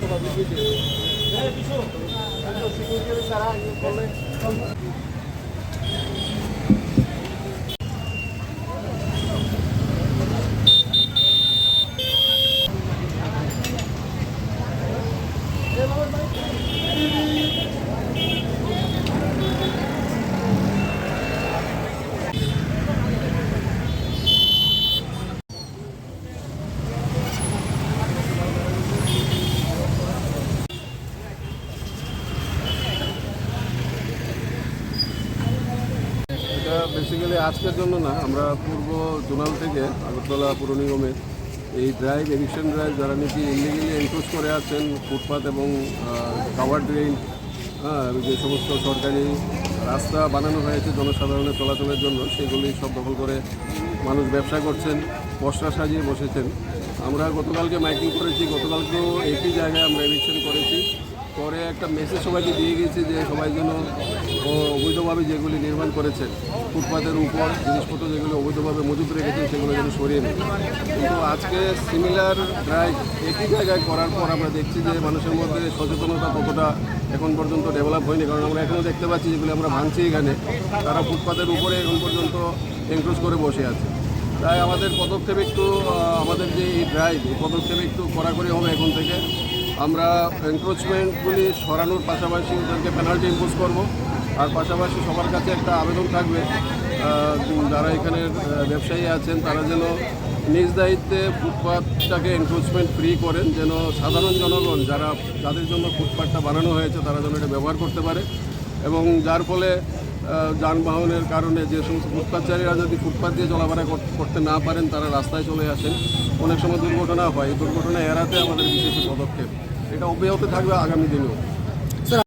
এটা বেসিক্যালি আজকের জন্য না, আমরা পূর্ব জোনাল থেকে আগরতলা পুর নিগমের এই ড্রাইভ এভিকশন ড্রাইভ যারা নাকি ইলিগেলি এনক্রোচ করে আছেন, ফুটপাত এবং ড্রেন হ্যাঁ যে সমস্ত সরকারি রাস্তা বানানো হয়েছে জনসাধারণের চলাচলের জন্য, সেগুলি সব দখল করে মানুষ ব্যবসা করছেন পশরা সাজিয়ে বসেছেন। আমরা গতকালকে মাইকিং করেছি, গতকালকেও একই জায়গায় আমরা এভিকশন করেছি। পরে একটা মেসেজ সবাইকে দিয়ে গেছি যে সবাই যেন অবৈধভাবে যেগুলি নির্মাণ করেছেন ফুটপাতের উপর জিনিসপত্র যেগুলো অবৈধভাবে মজুত রেখেছেন সেগুলো যেন সরিয়ে নেন কিন্তু আজকে সিমিলার ড্রাইভ একই জায়গায় করার পর আমরা দেখছি যে মানুষের মধ্যে সচেতনতা কতটা এখন পর্যন্ত ডেভেলপ হয়নি। কারণ আমরা এখনও দেখতে পাচ্ছি যেগুলো আমরা ভাঙছি এখানে, তারা ফুটপাতের উপরে এখন পর্যন্ত এনক্রোচ করে বসে আছে। তাই আমাদের পদক্ষেপ একটু আমাদের যে এই ড্রাইভ এই পদক্ষেপ একটু কড়াকড়ি হবে এখন থেকে। আমরা এনক্রোচমেন্টগুলি সরানোর পাশাপাশি ওদেরকে পেনাল্টি ইম্পোজ করব। আর পাশাপাশি সবার কাছে একটা আবেদন থাকবে যারা এখানে ব্যবসায়ী আছেন, তারা যেন নিজ দায়িত্বে ফুটপাথটাকে এনক্রোচমেন্ট ফ্রি করেন, যেন সাধারণ জনগণ যারা, যাদের জন্য ফুটপাথটা বানানো হয়েছে, তারা যেন এটা ব্যবহার করতে পারে। এবং যার ফলে যানবাহনের কারণে যে সমস্ত ফুটপাথচারীরা যদি ফুটপাত দিয়ে চলাফেরা করতে না পারেন, তারা রাস্তায় চলে আসেন। অনেক সময় দুর্ঘটনা হয়। এই দুর্ঘটনা এড়াতে আমাদের বিশেষ পদক্ষেপ। এটা অব্যাহত থাকবে আগামী দিনেও।